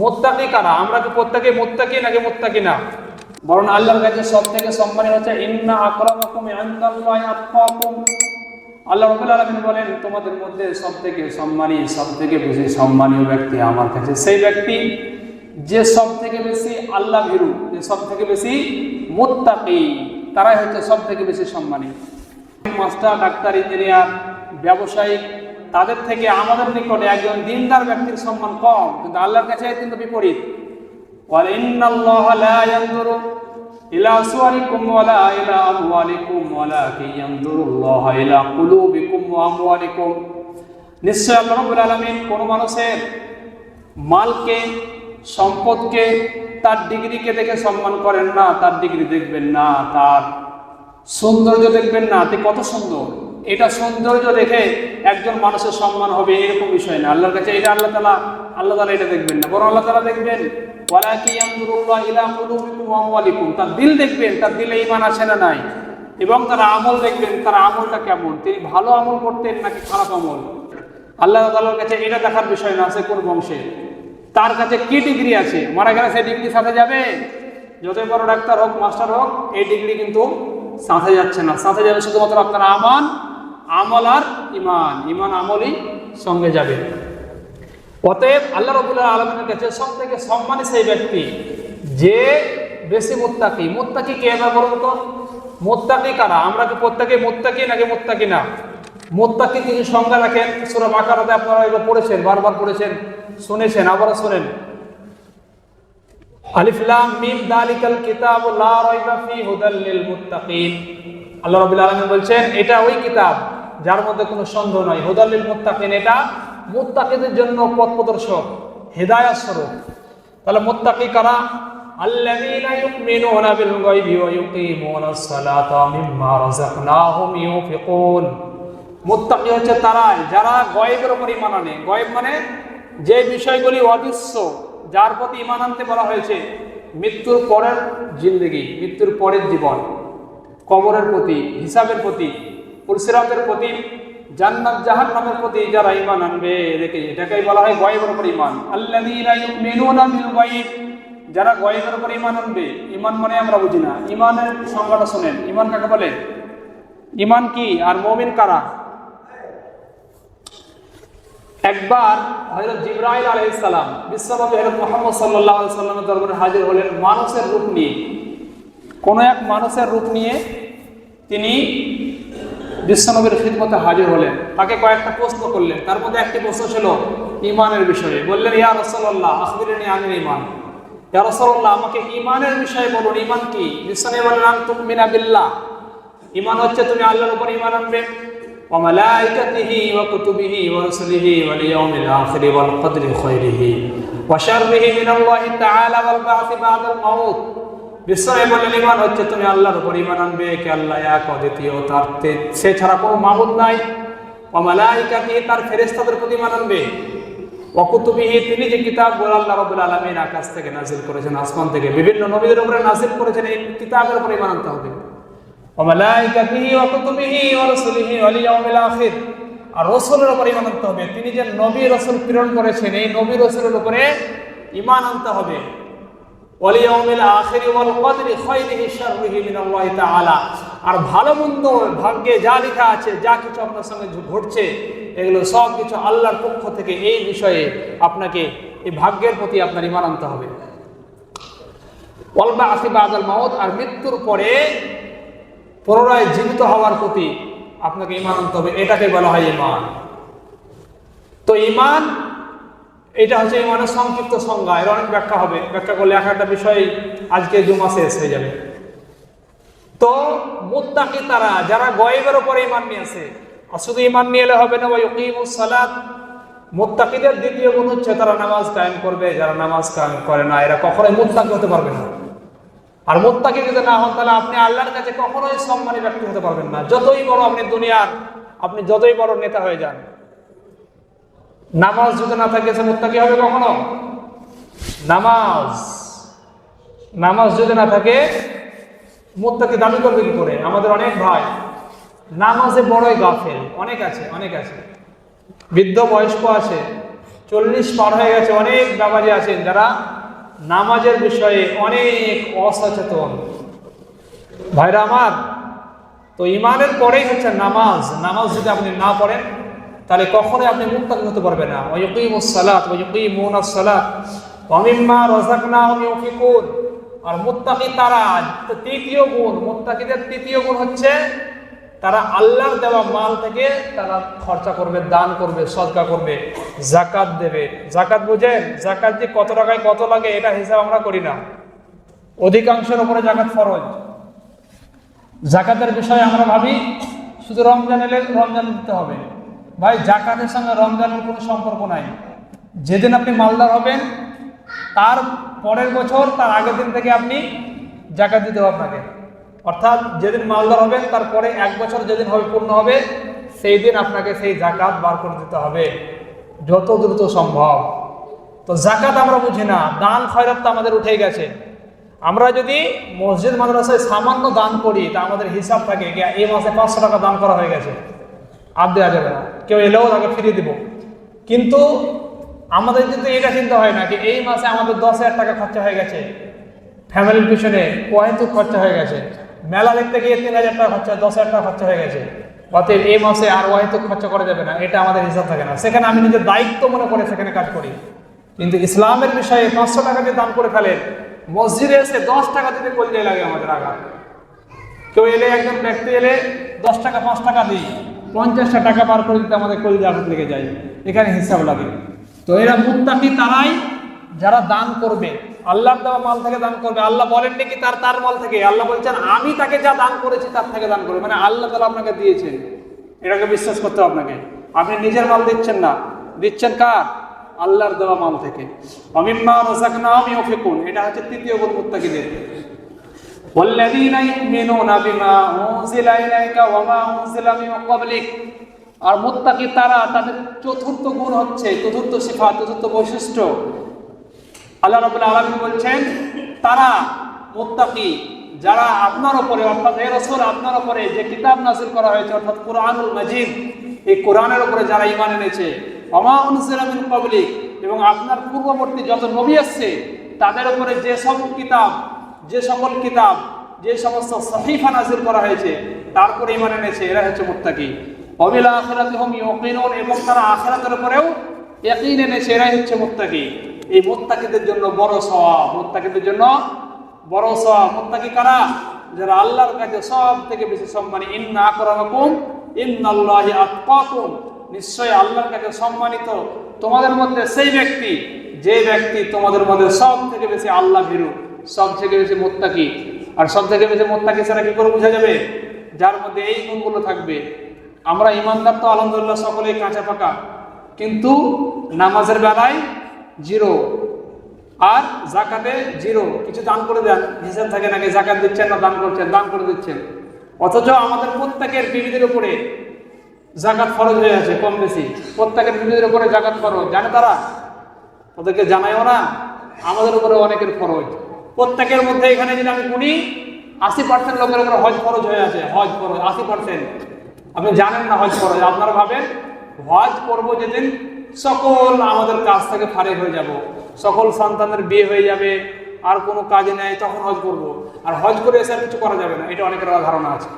মোত্তাকি কারা আমরা কি প্রত্যেকে মোত্তাকি নাকি মোত্তাকি না বরং আল্লাহর কাছে সব থেকে সম্মানী হচ্ছে, ইন্না আকরামাকুম ইনদাল্লাহি আতকাকুম আল্লাহ রাব্বুল আলামিন বলেন, তোমাদের মধ্যে সব থেকে সম্মানী সব থেকে বেশি সম্মানীয় ব্যক্তি আমার কাছে সেই ব্যক্তি যে সব থেকে বেশি আল্লাহ ভীরু, যে সব থেকে বেশি মুত্তাকি। তারাই হচ্ছে সব থেকে বেশি সম্মানী। মাস্টার, ডাক্তার, ইঞ্জিনিয়ার ব্যবসায়িক তাদের থেকে আমাদের নিকটে একজন দিনদার ব্যক্তির সম্মান কম, কিন্তু আল্লাহর কাছে কিন্তু বিপরীত। নিশ্চয় আল্লাহ রবুল কোনো মানুষের মালকে, সম্পদকে তার ডিগ্রিকে দেখে সম্মান করেন না, তার ডিগ্রি দেখবেন না, তার সৌন্দর্য দেখবেন না, তে কত সুন্দর। এটা সৌন্দর্য দেখে একজন মানুষের সম্মান হবে, এরকম বিষয় না। আল্লাহর কাছে এটা আল্লাহ তালা আল্লাহ তালা এটা দেখবেন না। বরং আল্লাহ তালা দেখবেন তার দিল দেখবেন, তার দিলে ঈমান আছে না নাই। এবং তার আমল দেখবেন, তার আমলটা কেমন? তিনি ভালো আমল করতেন নাকি খারাপ আমল? আল্লাহ তাআলার কাছে এটা দেখার বিষয় না আছে কোন বংশে? তার কাছে কি ডিগ্রি আছে? মারা গেলে সেই ডিগ্রি সাথে যাবে? যতই বড় ডাক্তার হোক, মাস্টার হোক, এই ডিগ্রি কিন্তু সাথে যাচ্ছে না। সাথে যাবে শুধুমাত্র আপনার আমান আমল আর ইমান ইমান আমলই সঙ্গে যাবে। অতএব আল্লাহ রবুল্লাহ আলমের কাছে সব থেকে সম্মানী সেই ব্যক্তি যে বেশি মোত্তাকি। মোত্তাকি কে না বলুন তো? মোত্তাকি কারা? আমরা কি প্রত্যেকে মোত্তাকি নাকি মোত্তাকি না? মোত্তাকি কিছু সংজ্ঞা রাখেন, সুরা বাকারাতে আপনারা এগুলো পড়েছেন, বারবার পড়েছেন, শুনেছেন, আবারও শোনেন। আলিফ লাম মিম দালিকাল কিতাব লা রাইবা ফি হুদাল লিল মুত্তাকিন। আল্লাহ রাব্বুল আলামিন বলছেন, এটা ওই কিতাব যার মধ্যে কোনো সন্দেহ নয় হুদাল লিল মুত্তাকিন এটা মুত্তাকিদের জন্য পথ প্রদর্শক হেদায়াত স্বরূপ তাহলে মুত্তাকি কারা الذين يؤمنون بالغيب ويقيمون الصلاة مما رزقناهم ينفقون মুত্তাকি হচ্ছে তারাই যারা গয়েবের উপর ইমান আনে গয়েব মানে যে বিষয়গুলি অদৃশ্য যার প্রতি ইমান আনতে বলা হয়েছে মৃত্যুর পরের জিন্দগি মৃত্যুর পরের জীবন কবরের প্রতি হিসাবের প্রতি পুরসিরাতের প্রতি, জান্নাত জাহান্নামের প্রতি যারা ইমান আনবে, এদেরকে এটাকেই বলা হয় গয়েবের উপর ইমান আল্লাযীনা ইউমিনুনা বিল গায়ব, যারা গয়েবের উপর ইমান আনবে ইমান মানে আমরা বুঝি না। ইমানের সংজ্ঞাটা শোনেন। ইমান কাকে বলে? ইমান কি? আর মুমিন কারা? একবার হযরত জিবরাইল আলাইহিস সালাম, বিশ্বনবী হযরত মুহাম্মদ সাল্লামের দরবারে হাজির হলেন মানুষের রূপ নিয়ে। কোন এক মানুষের রূপ নিয়ে তিনি বিশ্বনবীর খিদমতে হাজির হলেন তাকে কয়েকটা প্রশ্ন করলেন তার মধ্যে একটি প্রশ্ন ছিল ইমানের বিষয়ে বললেন ইয়া রাসূলুল্লাহ আখবিরনি আনিল ঈমান ইয়া রাসূলুল্লাহ আমাকে ইমানের বিষয়ে বলুন ইমান কি বিশ্বনবী বললেন আন তুমিনা বিল্লাহ ইমান হচ্ছে তুমি আল্লাহর উপর ইমান আনবে وملائكته وكتبه ورسله واليوم الآخر والقدر خيره وشره من الله تعالى والبعث بعد الموت বিশ্বাস বললেন ইমান হচ্ছে, তুমি আল্লাহর উপর ইমান আনবে কে আল্লাহ এক অদ্বিতীয় তার সে ছাড়া কোনো মাহুদ নাই। ও মালাইকাকে তার ফেরেস্তাদের প্রতি ইমান আনবে। অকুতুবিহি তিনি যে কিতাবগুলো আল্লাহ রবুল আলমীর আকাশ থেকে নাজিল করেছেন, আসমান থেকে বিভিন্ন নবীদের উপরে নাজিল করেছেন, এই কিতাবের উপরে ইমান আনতে হবে। ও মালাইকাকিহি অকুতুবিহি ও রসুলিহি অলিয়াউমিল আখির, আর রসুলের উপরে ইমান আনতে হবে। তিনি যে নবী রসুল প্রেরণ করেছেন, এই নবী রসুলের উপরে ইমান আনতে হবে। ওয়ালিয়াউমিল আখিরি ওয়াল কদরি খায়রিহি শাররিহি মিনাল্লাহি তাআলা। আর ভালো মন্দ ভাগ্যে যা লেখা আছে, যা কিছু আপনার সঙ্গে ঘটছে, এগুলো সব কিছু আল্লাহর পক্ষ থেকে এই বিষয়ে আপনাকে এই ভাগ্যের প্রতি আপনার ইমান আনতে হবে। ওয়ালবা আসিবা আদাল মাউত, আর মৃত্যুর পরে পুনরায় জীবিত হওয়ার প্রতি আপনাকে ইমান আনতে হবে এটাকে বলা হয় ইমান তো ইমান এটা হচ্ছে ইমানের সংক্ষিপ্ত সংজ্ঞা, এর অনেক ব্যাখ্যা হবে। ব্যাখ্যা করলে এক একটা বিষয় আজকে জুমা শেষ হয়ে যাবে। তো মুত্তাকি তারা, যারা গয়েবের উপরে ইমান নিয়ে আসে, আর শুধু ইমান নিয়ে এলে হবে না ওই সালাত, মুত্তাকিদের দ্বিতীয় গুণ হচ্ছে তারা নামাজ কায়েম করবে, যারা নামাজ কায়েম করে না, এরা কখনোই মুত্তাকি হতে পারবে না। আর মোত্তাকি যদি না হন, তাহলে আপনি আল্লাহর কাছে কখনোই সম্মানী ব্যক্তি হতে পারবেন না। যতই বড় আপনি দুনিয়ার, আপনি যতই বড় নেতা হয়ে যান নামাজ যদি না থাকে সে মোত্তাকি হবে কখনো? নামাজ। নামাজ যদি না থাকে, মোত্তাকি দাবি করবে কি করে? আমাদের অনেক ভাই, নামাজে বড়ই গাফেল। অনেক আছে অনেক আছে। বৃদ্ধ বয়স্ক আছে, চল্লিশ পার হয়ে গেছে, অনেক বাবাজি আছেন যারা নামাজের বিষয়ে অনেক অসচেতন। ভাইরা আমার, তো ইমানের পরেই হচ্ছে নামাজ। নামাজ যদি আপনি না পড়েন তাহলে কখনোই আপনি মুক্তাকি হতে পারবেন না। ওয়ুকিম সালাত ওয়ুকিমুন সালাত। ওমিম্মা রাযাকনাহুম ইউফিকুন আর মুত্তাকি তারা তৃতীয় গুণ, মুত্তাকিদের তৃতীয় গুণ হচ্ছে তারা আল্লাহর দেওয়া মাল থেকে তারা খরচা করবে, দান করবে, সদকা করবে জাকাত দেবে। জাকাত বুঝেন জাকাত যে কত টাকায় কত লাগে, এটা হিসাব আমরা করি না। অধিকাংশের উপরে জাকাত ফরজ। জাকাতের বিষয়ে আমরা ভাবি, শুধু রমজান এলে রমজান দিতে হবে। ভাই, জাকাতের সঙ্গে রমজানের কোনো সম্পর্ক নাই। যেদিন আপনি মালদার হবেন, তার পরের বছর, তার আগের দিন থেকে আপনি জাকাত দিতে হবে আপনাকে। অর্থাৎ যেদিন মালদার হবেন তারপরে এক বছর যেদিন হবে পূর্ণ হবে, সেই দিন আপনাকে সেই জাকাত বার করে দিতে হবে। যত দ্রুত সম্ভব। তো জাকাত আমরা বুঝি না, দান খয়রাত তো আমাদের উঠে গেছে। আমরা যদি মসজিদ, মাদ্রাসায় সামান্য দান করি, তা আমাদের হিসাব থাকে এই মাসে পাঁচশো টাকা দান করা হয়ে গেছে। আর দেওয়া যাবে না। কেউ এলেও তাকে ফিরিয়ে দিব। কিন্তু আমাদের কিন্তু এটা চিন্তা হয় না কি এই মাসে আমাদের দশ হাজার টাকা খরচা হয়ে গেছে। ফ্যামিলির পিছনে ওয়াহিতুক খরচা হয়ে গেছে। মেলা দেখতে গিয়ে তিন হাজার টাকা খরচা, দশ হাজার টাকা খরচা হয়ে গেছে। অতএব এই মাসে আর ওয়াহিতুক খরচা করা যাবে না। এটা আমাদের হিসাব থাকে না। সেখানে আমি নিজের দায়িত্ব মনে করে সেখানে কাজ করি। কিন্তু ইসলামের বিষয়ে পাঁচশো টাকা দিয়ে দান করে ফেলেন মসজিদে এসে দশ টাকা দিতে কলজে লাগে আমাদের আঘাত। কেউ এলে, একজন ব্যক্তি এলে দশ টাকা, পাঁচ টাকা দিই। পঞ্চাশটা টাকা পার করে দিতে আমাদের কলজে আঘাত লেগে যায়। এখানে হিসাব লাগে। তো এরা মুত্তাকি তারাই যারা দান করবে। আল্লাহর দেওয়া মাল থেকে দান করবে। আল্লাহ বলেন নাকি তার তার মাল থেকে? আল্লাহ বলছেন, আমি তাকে যা দান করেছি তার থেকে দান করবে মানে আল্লাহ তালা আপনাকে দিয়েছেন এটাকে বিশ্বাস করতে হবে আপনাকে। আপনি নিজের মাল দিচ্ছেন না। দিচ্ছেন কার? আল্লাহর দেওয়া মাল থেকে। অমিম্মা রাযাকনাহুম ইউফিকুন। এটা হচ্ছে তৃতীয় গুণ মুত্তাকিদের। والذين يؤمنون بما أنزل إليك وما أنزل من قبلك আর মুত্তাকি তারা তাদের চতুর্থ গুণ হচ্ছে চতুর্থ সিফা চতুর্থ বৈশিষ্ট্য আল্লাহ রাবুল আলমী বলছেন তারা মুত্তাকি যারা আপনার উপরে অর্থাৎ এ রসুল আপনার উপরে যে কিতাব নাজিল করা হয়েছে অর্থাৎ কোরআনুল মাজিদ এই কোরআনের উপরে যারা ইমান এনেছে অমা অনুসিলামিন পাবলিক এবং আপনার পূর্ববর্তী যত নবী আসছে তাদের উপরে যে সব কিতাব যে সকল কিতাব, যে সমস্ত সহিফা নাজিল করা হয়েছে তারপরে ইমান এনেছে, এরা হচ্ছে মুত্তাকি। অবিল আখেরাতে হম ইয়কিনুন এবং তারা আখেরাতের উপরেও ইয়াকিন এনেছে, এরাই হচ্ছে মুত্তাকি। এই মুত্তাকিদের জন্য বড় সওয়াব। মুত্তাকিদের জন্য বড় সওয়াব। মুত্তাকি কারা? যারা আল্লাহর কাছে সব থেকে বেশি সম্মানী। ইন্না আকরামাকুম, ইন্নাল্লাহি আতকাকুম। নিশ্চয় আল্লাহর কাছে সম্মানিত তোমাদের মধ্যে সেই ব্যক্তি, যে ব্যক্তি তোমাদের মধ্যে সব থেকে বেশি আল্লাহ ভীরু। সব থেকে বেশি মোত্তাকি। আর সব থেকে বেশি মোত্তাকি ছাড়া কি করে বোঝা যাবে? যার মধ্যে এই গুণগুলো থাকবে। আমরা ইমানদার তো, আলহামদুলিল্লাহ, সকলেই কাঁচা পাকা। কিন্তু নামাজের বেলায় জিরো। আর জাকাতে জিরো। কিছু দান করে দেন, হিসাব থাকে নাকি জাকাত দিচ্ছেন না দান করছেন? দান করে দিচ্ছেন। অথচ আমাদের প্রত্যেকের বিবিদের উপরে জাকাত ফরজ হয়ে আছে, কম বেশি। প্রত্যেকের বিবিদের উপরে জাকাত ফরজ। জানে তারা? ওদেরকে জানাইও না। আমাদের উপরে অনেকের ফরজ। প্রত্যেকের মধ্যে এখানে যদি আমি গুনি, আশি পার্সেন্ট লোকের উপরে হজ খরচ হয়ে আছে, হজ খরচ আশি পার্সেন্ট আপনি জানেন না হজ খরচ আপনারা ভাবেন, হজ করব যেদিন সকল আমাদের কাজ থেকে ফারে হয়ে যাব, সকল সন্তানের বিয়ে হয়ে যাবে, আর কোনো কাজে নেই, তখন হজ করব। আর হজ করে এসে আর কিছু করা যাবে না, এটা অনেকের ধারণা আছে।